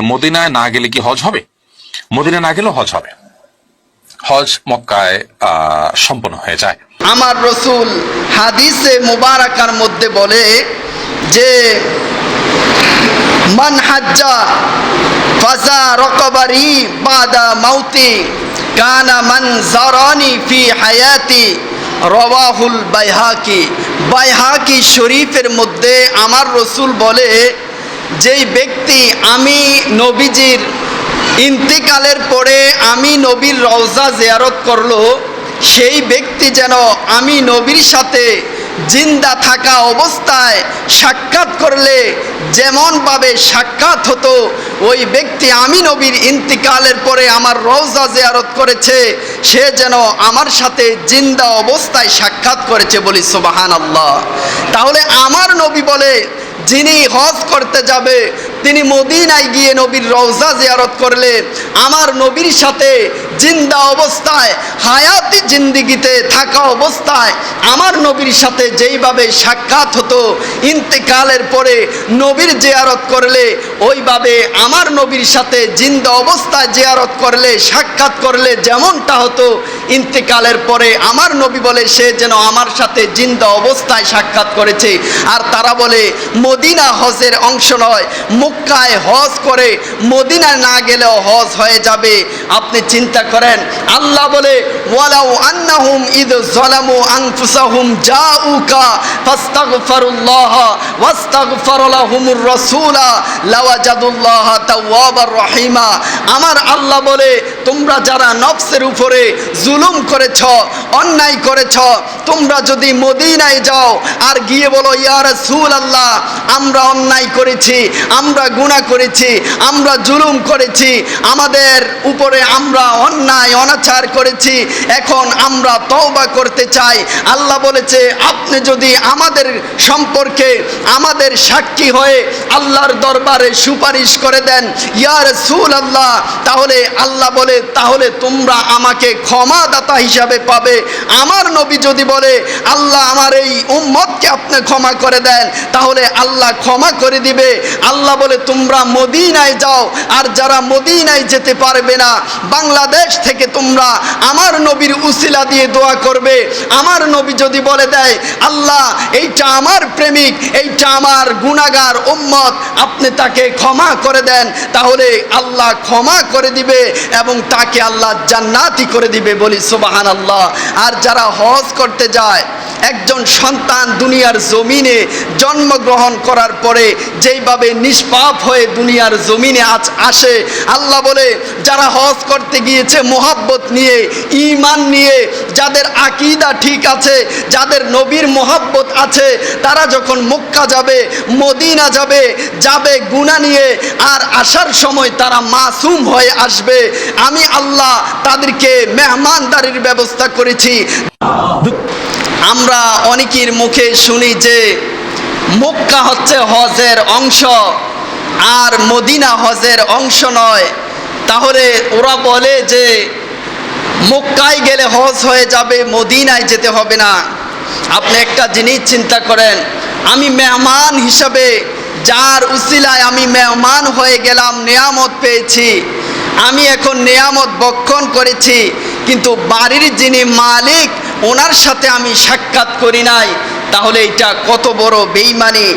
মদিনায় না গেলে কি হজ হবে? মদিনায় না গেলেও হজ হবে। হজ মক্কায় সম্পন্ন হয়ে যায়। আমার রসুল হাদিসে মুবারাকার মধ্যে বলে যে, মান হাজ্জা ফাজা রকবারি বাদা মাউতি কানা মান জারানি ফি হায়াতি। রওয়াহুল বাইহাকি। বাইহাকি শরীফের মধ্যে আমার রসুল বলে যেই ব্যক্তি আমি নবীজির ইন্তিকালের পরে আমি নবীর রওজা জিয়ারত করল, সেই ব্যক্তি যেন আমি নবীর সাথে জিন্দা থাকা অবস্থায় সাক্ষাৎ করলে, যেমনভাবে সাক্ষাৎ হতো, ওই ব্যক্তি আমি নবীর ইন্তিকালের পরে আমার রওজা জিয়ারত করেছে, সে যেন আমার সাথে জিন্দা অবস্থায় সাক্ষাৎ করেছে বলি সুবাহান আল্লাহ তাহলে আমার নবী বলে যিনি হজ করতে যাবে তিনি মদিনায় গিয়ে নবীর রওজা জিয়ারত করলেন আমার নবীর সাথে জিন্দা অবস্থায়, হায়াতি জিন্দিগিতে থাকা অবস্থায়, আমার নবীর সাথে যেইভাবে সাক্ষাৎ হতো, ইন্তেকালের পরে নবীর জিয়ারত করলে, ওইভাবে আমার নবীর সাথে জিন্দা অবস্থায় জিয়ারত করলে, সাক্ষাৎ করলে যেমনটা হতো, ইন্তেকালের পরে আমার নবী বলে, সে যেন আমার সাথে জিন্দা অবস্থায় সাক্ষাৎ করেছে। আর তারা বলে, মদিনা হজের অংশ নয়, মুক্কায় হজ করে, মদিনায় না গেলেও হজ হয়ে যাবে। আপনি চিন্তা করেন। আল্লাহ বলে, ওয়ালাউ আন্নাহুম ইদ আনফুসাহুম জাউকা ফাস্তাগফিরুল্লাহ রাসূলা লাওয়াজাদুল্লাহ তাওয়াবার রহিমা। আমার আল্লাহ বলে, তোমরা যারা নফসের উপরে জুলুম করেছ, অন্যায় করেছ, তোমরা যদি মদিনায় যাও আর গিয়ে বলো, ইয়া রাসূল আল্লাহ আমরা অন্যায় করেছি, আমরা গুনাহ করেছি, আমরা জুলুম করেছি, আমাদের উপরে আমরা অন্যায়, অনাচার করেছি, এখন আমরা তওবা করতে চাই। আল্লাহ বলেছে, আপনি যদি আমাদের সম্পর্কে আমাদের সাক্ষী হয়ে আল্লাহর দরবারে সুপারিশ করে দেন ইয়ার রাসূল আল্লাহ তাহলে আল্লাহ বলে, তাহলে তোমরা আমাকে ক্ষমাদাতা হিসাবে পাবে। আমার নবী যদি বলে, আল্লাহ আমার এই উম্মতকে আপনি ক্ষমা করে দেন, তাহলে আল্লাহ ক্ষমা করে দিবে। আল্লাহ বলে, তোমরা মদিনায় যাও, আর যারা মদিনায় যেতে পারবে না, বাংলাদেশ থেকে তোমরা আমার নবীর উসিলা দিয়ে দোয়া করবে। আমার নবী যদি বলে দেয়, আল্লাহ, এইটা আমার প্রেমিক, এইটা আমার গুণাগার উম্মত, আপনি তাকে ক্ষমা করে দেন। তাহলে আল্লাহ ক্ষমা করে দিবে এবং তাকে আল্লাহ জান্নাতি করে দিবে বলি সুবাহান আল্লাহ আর যারা হজ করতে যায়, একজন সন্তান দুনিয়ার জমিনে জন্মগ্রহণ করার পরে যেইভাবে নিষ্পাপ হয়ে দুনিয়ার জমিনে আজ আসে, আল্লাহ বলে, যারা হজ করতে গিয়েছে মোহাব্বত নিয়ে ইমান নিয়ে, যাদের আকিদা ঠিক আছে, যাদের নবীর মোহাব্বত আছে, তারা যখন মক্কা যাবে, মদিনা যাবে যাবে গুণা নিয়ে, আর আসার সময় তারা মাসুম হয়ে আসবে। আমি আল্লাহ তাদেরকে মেহমানদারির ব্যবস্থা করেছি। আমরা অনেকের মুখে শুনি যে, মক্কা হচ্ছে হজের অংশ, আর মদিনা হজের অংশ নয়। তাহলে ওরা বলে যে, মক্কায় গেলে হজ হয়ে যাবে, মদিনায় যেতে হবে না। আপনি একটা জিনিস চিন্তা করেন, আমি মেহমান হিসাবে যার উসিলায় আমি মেহমান হয়ে গেলাম, নেয়ামত পেয়েছি। আমি এখন নেয়ামত বক্ষণ করেছি, কিন্তু বাড়ির যিনি মালিক, ওনার সাথে আমি সাক্ষাৎ করি নাই। তাহলে এটা কত বড় বেইমানি।